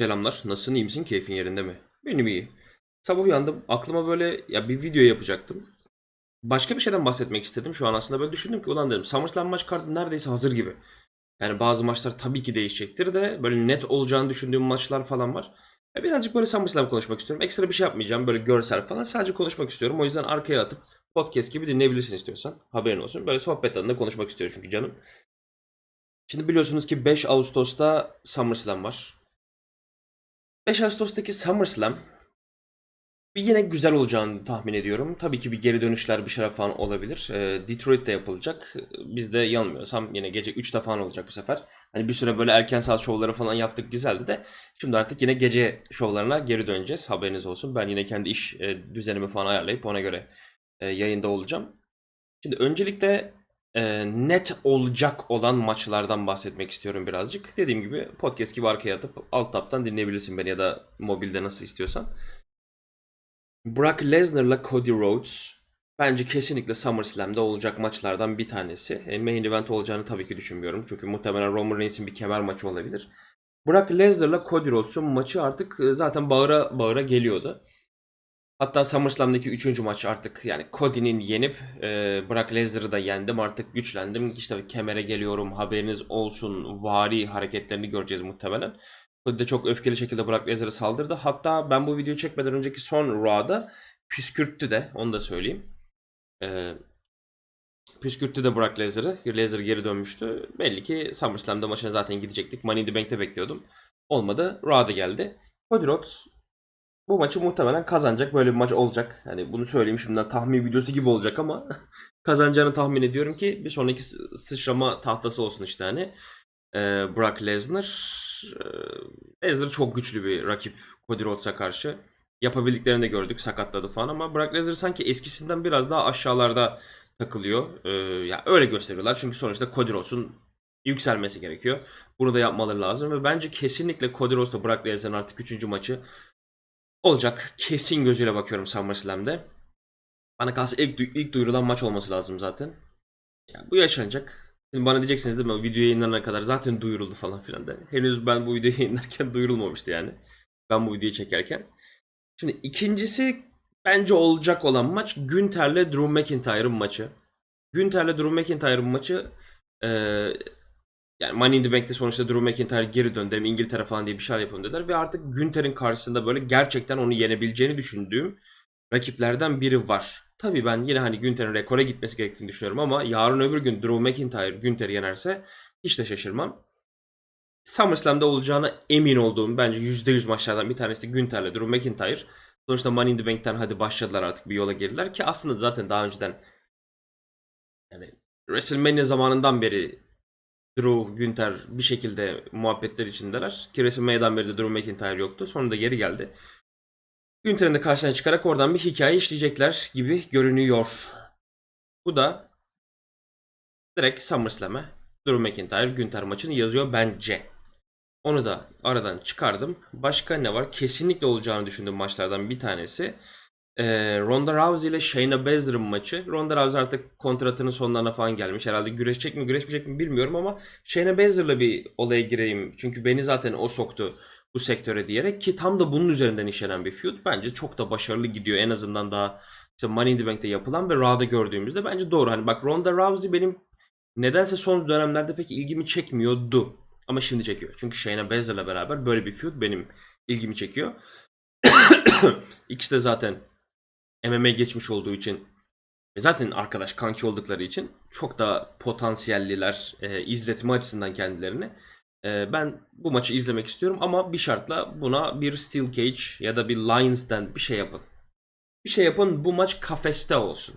Selamlar. Nasılsın? iyi misin? Keyfin yerinde mi? Benim iyi. Sabah uyandım. Aklıma böyle ya bir video yapacaktım. Başka bir şeyden bahsetmek istedim. Şu an aslında böyle düşündüm ki ulan dedim SummerSlam maç kartı neredeyse hazır gibi. Yani bazı maçlar tabii ki değişecektir de böyle net olacağını düşündüğüm maçlar falan var. Ya birazcık böyle SummerSlam konuşmak istiyorum. Ekstra bir şey yapmayacağım. Böyle görsel falan. Sadece konuşmak istiyorum. O yüzden arkaya atıp podcast gibi dinleyebilirsin istiyorsan. Haberin olsun. Böyle sohbet tadında konuşmak istiyorum çünkü canım. Şimdi biliyorsunuz ki 5 Ağustos'ta SummerSlam var. 5 Ağustos'taki SummerSlam yine güzel olacağını tahmin ediyorum. Tabii ki bir geri dönüşler bir şeyler falan olabilir. Ee, Detroit'te yapılacak. Bizde yanılmıyorsam yine gece 3'te falan olacak bu sefer. Hani bir süre böyle erken saat şovları falan yaptık güzeldi de. Şimdi artık yine gece şovlarına geri döneceğiz. Haberiniz olsun. Ben yine kendi iş e, düzenimi falan ayarlayıp ona göre e, yayında olacağım. Şimdi öncelikle e, net olacak olan maçlardan bahsetmek istiyorum birazcık. Dediğim gibi podcast gibi arkaya atıp alt taptan dinleyebilirsin beni ya da mobilde nasıl istiyorsan. Brock Lesnar'la Cody Rhodes bence kesinlikle SummerSlam'da olacak maçlardan bir tanesi. E, main event olacağını tabii ki düşünmüyorum. Çünkü muhtemelen Roman Reigns'in bir kemer maçı olabilir. Brock Lesnar'la Cody Rhodes'un maçı artık e, zaten bağıra bağıra geliyordu. Hatta SummerSlam'daki 3. maç artık yani Cody'nin yenip e, Brock Lesnar'ı da yendim artık güçlendim. İşte kemere geliyorum haberiniz olsun vari hareketlerini göreceğiz muhtemelen. Cody de çok öfkeli şekilde Brock Lesnar'a saldırdı. Hatta ben bu videoyu çekmeden önceki son Raw'da püskürttü de onu da söyleyeyim. E, püskürttü de Brock Lesnar'ı. Lesnar geri dönmüştü. Belli ki SummerSlam'da maçına zaten gidecektik. Money in the Bank'te bekliyordum. Olmadı. Raw'da geldi. Cody Rhodes bu maçı muhtemelen kazanacak. Böyle bir maç olacak. Yani bunu söyleyeyim şimdiden tahmin videosu gibi olacak ama kazanacağını tahmin ediyorum ki bir sonraki sı- sıçrama tahtası olsun işte hani. Ee, Brock Lesnar. Ee, Lesnar çok güçlü bir rakip Cody Rhodes'a karşı. Yapabildiklerini de gördük sakatladı falan ama Brock Lesnar sanki eskisinden biraz daha aşağılarda takılıyor. Ee, ya öyle gösteriyorlar çünkü sonuçta Cody Rhodes'un yükselmesi gerekiyor. Bunu da yapmaları lazım ve bence kesinlikle Cody Rhodes'la Brock Lesnar'ın artık 3. maçı olacak. Kesin gözüyle bakıyorum SummerSlam'de. Bana kalsa ilk, ilk duyurulan maç olması lazım zaten. Ya bu yaşanacak. Şimdi bana diyeceksiniz değil mi? Video yayınlanana kadar zaten duyuruldu falan filan da. Henüz ben bu videoyu yayınlarken duyurulmamıştı yani. Ben bu videoyu çekerken. Şimdi ikincisi bence olacak olan maç Günter'le Drew McIntyre'ın maçı. Günter'le Drew McIntyre'ın maçı eee yani Money in the Bank'te sonuçta Drew McIntyre geri döndü. Hem İngiltere falan diye bir şeyler yapın dediler. Ve artık Günter'in karşısında böyle gerçekten onu yenebileceğini düşündüğüm rakiplerden biri var. Tabii ben yine hani Günter'in rekora gitmesi gerektiğini düşünüyorum ama yarın öbür gün Drew McIntyre Günter'i yenerse hiç de şaşırmam. SummerSlam'da olacağına emin olduğum bence %100 maçlardan bir tanesi de Günter'le Drew McIntyre. Sonuçta Money in the Bank'ten hadi başladılar artık bir yola girdiler ki aslında zaten daha önceden yani WrestleMania zamanından beri Drew, Günter bir şekilde muhabbetler içindeler. Ki WrestleMania'dan beri de Drew McIntyre yoktu. Sonra da geri geldi. Günter'in de karşısına çıkarak oradan bir hikaye işleyecekler gibi görünüyor. Bu da direkt SummerSlam'e Drew McIntyre Günter maçını yazıyor bence. Onu da aradan çıkardım. Başka ne var? Kesinlikle olacağını düşündüğüm maçlardan bir tanesi. Ee, Ronda Rousey ile Shayna Baszler'ın maçı. Ronda Rousey artık kontratının sonlarına falan gelmiş. Herhalde güreşecek mi güreşmeyecek mi bilmiyorum ama Shayna Baszler'la bir olaya gireyim. Çünkü beni zaten o soktu bu sektöre diyerek ki tam da bunun üzerinden işlenen bir feud. Bence çok da başarılı gidiyor. En azından daha işte Money in the Bank'te yapılan ve Raw'da gördüğümüzde bence doğru. Hani bak Ronda Rousey benim nedense son dönemlerde pek ilgimi çekmiyordu. Ama şimdi çekiyor. Çünkü Shayna Baszler'la beraber böyle bir feud benim ilgimi çekiyor. İkisi de zaten MMA geçmiş olduğu için zaten arkadaş kanki oldukları için çok da potansiyelliler e, izletme açısından kendilerini. E, ben bu maçı izlemek istiyorum ama bir şartla buna bir Steel Cage ya da bir Lions'den bir şey yapın. Bir şey yapın bu maç kafeste olsun.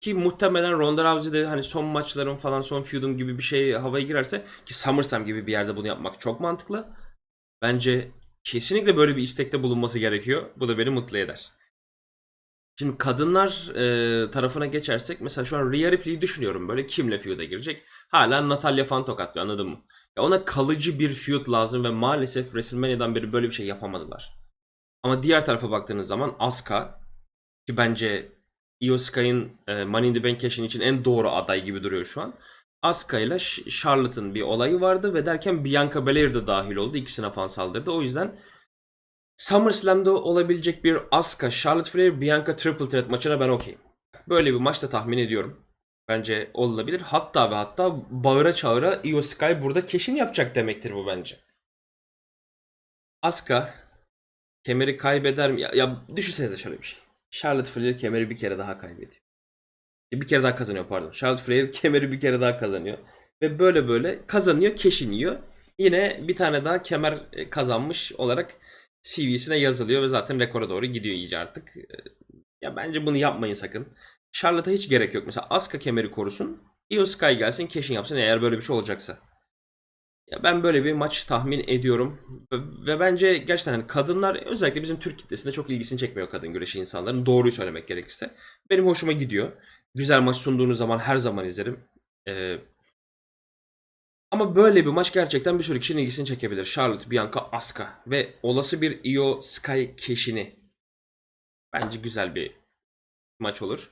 Ki muhtemelen Ronda Rousey de hani son maçların falan son feud'um gibi bir şey havaya girerse ki SummerSlam gibi bir yerde bunu yapmak çok mantıklı. Bence kesinlikle böyle bir istekte bulunması gerekiyor. Bu da beni mutlu eder. Şimdi kadınlar e, tarafına geçersek mesela şu an Rhea Ripley'i düşünüyorum böyle kimle feud'a girecek? Hala Natalya falan tokatlıyor anladın mı? Ya ona kalıcı bir feud lazım ve maalesef WrestleMania'dan beri böyle bir şey yapamadılar. Ama diğer tarafa baktığınız zaman Asuka ki bence Io Sky'ın e, Money in the Bank cash'in için en doğru aday gibi duruyor şu an. Asuka ile Charlotte'ın bir olayı vardı ve derken Bianca Belair de dahil oldu. İkisine falan saldırdı. O yüzden SummerSlam'da olabilecek bir Asuka, Charlotte Flair, Bianca Triple Threat maçına ben okeyim. Böyle bir maç da tahmin ediyorum. Bence olabilir. Hatta ve hatta bağıra çağıra Io Sky burada keşin yapacak demektir bu bence. Asuka kemeri kaybeder mi? Ya, ya düşünsenize şöyle bir şey. Charlotte Flair kemeri bir kere daha kaybediyor. E, Bir kere daha kazanıyor pardon. Charlotte Flair kemeri bir kere daha kazanıyor. Ve böyle böyle kazanıyor, keşin yiyor. Yine bir tane daha kemer e, kazanmış olarak CV'sine yazılıyor ve zaten rekora doğru gidiyor iyice artık. E, Ya bence bunu yapmayın sakın. Charlotte'a hiç gerek yok. Mesela Asuka kemeri korusun. Io Sky gelsin, keşin yapsın eğer böyle bir şey olacaksa. Ya ben böyle bir maç tahmin ediyorum. Ve bence gerçekten hani kadınlar özellikle bizim Türk kitlesinde çok ilgisini çekmiyor kadın güreşi insanların. Doğruyu söylemek gerekirse. Benim hoşuma gidiyor. Güzel maç sunduğunuz zaman her zaman izlerim. Ee, ama böyle bir maç gerçekten bir sürü kişinin ilgisini çekebilir. Charlotte, Bianca, Asuka ve olası bir Io Sky keşini. Bence güzel bir maç olur.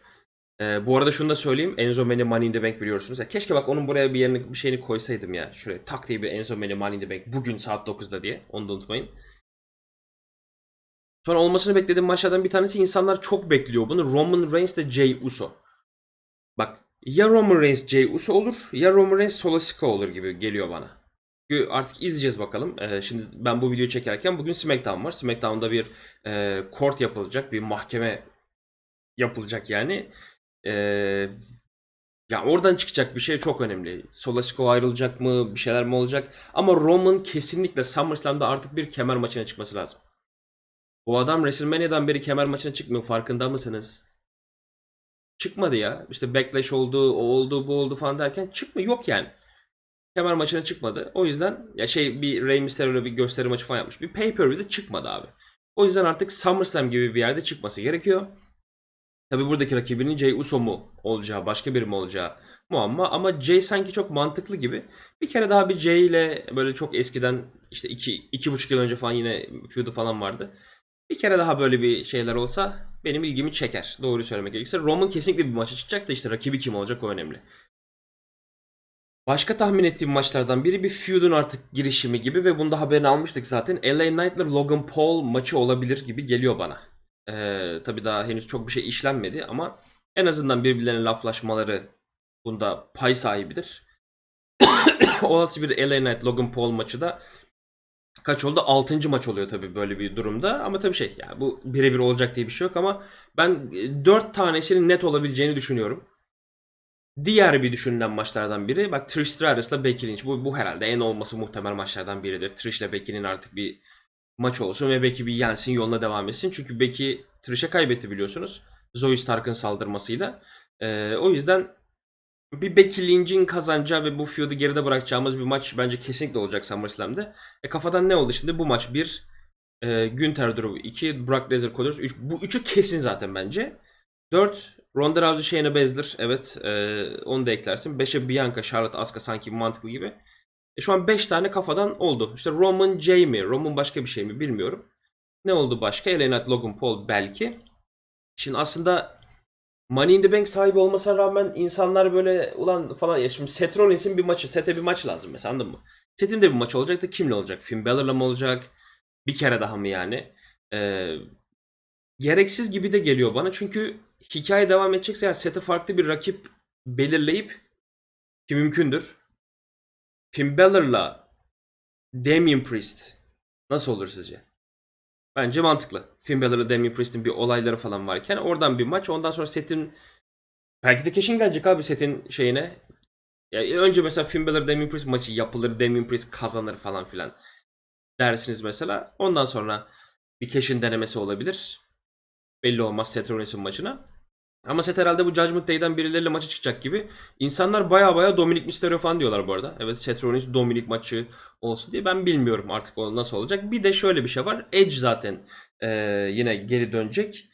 Ee, bu arada şunu da söyleyeyim. Enzo Meni Money in the Bank biliyorsunuz. Ya keşke bak onun buraya bir yerini bir şeyini koysaydım ya. Şuraya tak diye bir Enzo Meni Money in the Bank bugün saat 9'da diye. Onu da unutmayın. Sonra olmasını beklediğim maçlardan bir tanesi insanlar çok bekliyor bunu. Roman Reigns ile Jey Uso. Bak ya Roman Reigns Jey Uso olur ya Roman Reigns Solo Sikoa olur gibi geliyor bana. Çünkü artık izleyeceğiz bakalım. Ee, şimdi ben bu videoyu çekerken bugün SmackDown var. SmackDown'da bir e, court yapılacak, bir mahkeme yapılacak yani. Ee, ya oradan çıkacak bir şey çok önemli. Solo Sikoa ayrılacak mı, bir şeyler mi olacak? Ama Roman kesinlikle SummerSlam'da artık bir kemer maçına çıkması lazım. Bu adam WrestleMania'dan beri kemer maçına çıkmıyor farkında mısınız? Çıkmadı ya. İşte backlash oldu, o oldu, bu oldu falan derken çıkmıyor. Yok yani. Kemer maçına çıkmadı. O yüzden ya şey bir Rey Mysterio'yla bir gösteri maçı falan yapmış. Bir pay-per-view'de çıkmadı abi. O yüzden artık SummerSlam gibi bir yerde çıkması gerekiyor. Tabi buradaki rakibinin Jey Uso mu olacağı, başka biri mi olacağı muamma. Ama Jey sanki çok mantıklı gibi. Bir kere daha bir Jey ile böyle çok eskiden işte iki, iki buçuk yıl önce falan yine feud'u falan vardı. Bir kere daha böyle bir şeyler olsa benim ilgimi çeker. Doğruyu söylemek gerekirse. Roman kesinlikle bir maça çıkacak da işte rakibi kim olacak o önemli. Başka tahmin ettiğim maçlardan biri bir feud'un artık girişimi gibi ve bunda haberini almıştık zaten. LA Knight ile Logan Paul maçı olabilir gibi geliyor bana. Ee, tabii daha henüz çok bir şey işlenmedi ama en azından birbirlerine laflaşmaları bunda pay sahibidir. Olası bir LA Knight Logan Paul maçı da kaç oldu? 6. maç oluyor tabii böyle bir durumda. Ama tabii şey yani bu birebir olacak diye bir şey yok ama ben 4 tanesinin net olabileceğini düşünüyorum. Diğer bir düşünülen maçlardan biri bak Trish Stratus'la Becky Lynch. Bu, bu herhalde en olması muhtemel maçlardan biridir. Trish ile Becky'nin artık bir maç olsun ve Becky bir yensin yoluna devam etsin. Çünkü Becky Trish'e kaybetti biliyorsunuz. Zoe Stark'ın saldırmasıyla. Ee, o yüzden bir Becky Lynch'in kazanacağı ve bu feud'u geride bırakacağımız bir maç bence kesinlikle olacak SummerSlam'de. E kafadan ne oldu şimdi? Bu maç 1, e, Günther Drew 2, Brock Lesnar Cody Rhodes 3. Bu üçü kesin zaten bence. 4, Ronda Rousey Shayna Baszler. Evet e, onu da eklersin. 5'e Bianca, Charlotte, Asuka sanki mantıklı gibi. E şu an 5 tane kafadan oldu. İşte Roman J mi? Roman başka bir şey mi? Bilmiyorum. Ne oldu başka? Knight, Logan Paul belki. Şimdi aslında Money in the Bank sahibi olmasına rağmen insanlar böyle ulan falan ya şimdi Seth Rollins'in bir maçı, Seth'e bir maç lazım mesela anladın mı? Seth'in de bir maç olacak da kimle olacak? Finn Balor'la mı olacak? Bir kere daha mı yani? Ee, gereksiz gibi de geliyor bana çünkü hikaye devam edecekse yani Seth'e farklı bir rakip belirleyip ki mümkündür. Finn Balor'la Damien Priest nasıl olur sizce? Bence mantıklı. Finn Balor'la Damien Priest'in bir olayları falan varken oradan bir maç. Ondan sonra setin belki de keşin gelecek abi setin şeyine. Ya önce mesela Finn Balor Damien Priest maçı yapılır. Damien Priest kazanır falan filan dersiniz mesela. Ondan sonra bir keşin denemesi olabilir. Belli olmaz Seth Rollins'in maçına. Ama Seth herhalde bu Judgment Day'den birileriyle maçı çıkacak gibi. İnsanlar baya baya Dominic Mysterio falan diyorlar bu arada. Evet Seth Rollins Dominic maçı olsun diye. Ben bilmiyorum artık o nasıl olacak. Bir de şöyle bir şey var. Edge zaten eee, yine geri dönecek.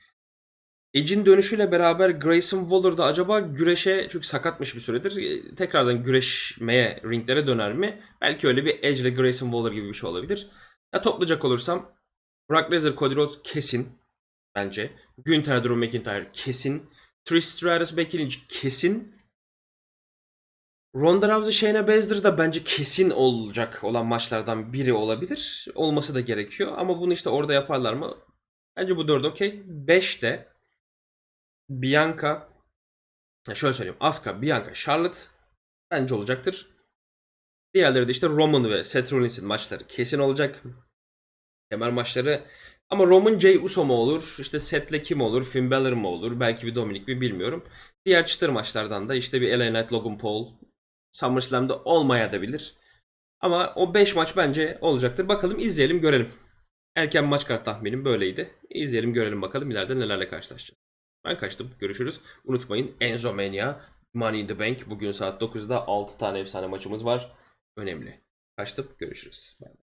Edge'in dönüşüyle beraber Grayson Waller da acaba güreşe çünkü sakatmış bir süredir e, tekrardan güreşmeye ringlere döner mi? Belki öyle bir Edge ile Grayson Waller gibi bir şey olabilir. Ya toplayacak olursam Brock Lesnar Cody Rhodes kesin bence. Günther Drew McIntyre kesin. Trish Stratus Becky Lynch kesin. Ronda Rousey, Shayna Baszler da bence kesin olacak olan maçlardan biri olabilir. Olması da gerekiyor. Ama bunu işte orada yaparlar mı? Bence bu 4 okey. 5 de Bianca şöyle söyleyeyim. Asuka, Bianca, Charlotte bence olacaktır. Diğerleri de işte Roman ve Seth Rollins'in maçları kesin olacak. Kemer maçları. Ama Roman J. Uso mu olur? İşte Seth'le kim olur? Finn Balor mu olur? Belki bir Dominic mi bilmiyorum. Diğer çıtır maçlardan da işte bir LA Knight, Logan Paul, SummerSlam'da olmaya da bilir. Ama o 5 maç bence olacaktır. Bakalım izleyelim görelim. Erken maç kart tahminim böyleydi. İzleyelim görelim bakalım ileride nelerle karşılaşacağız. Ben kaçtım. Görüşürüz. Unutmayın Enzo Mania, Money in the Bank. Bugün saat 9'da 6 tane efsane maçımız var. Önemli. Kaçtım. Görüşürüz. Bye.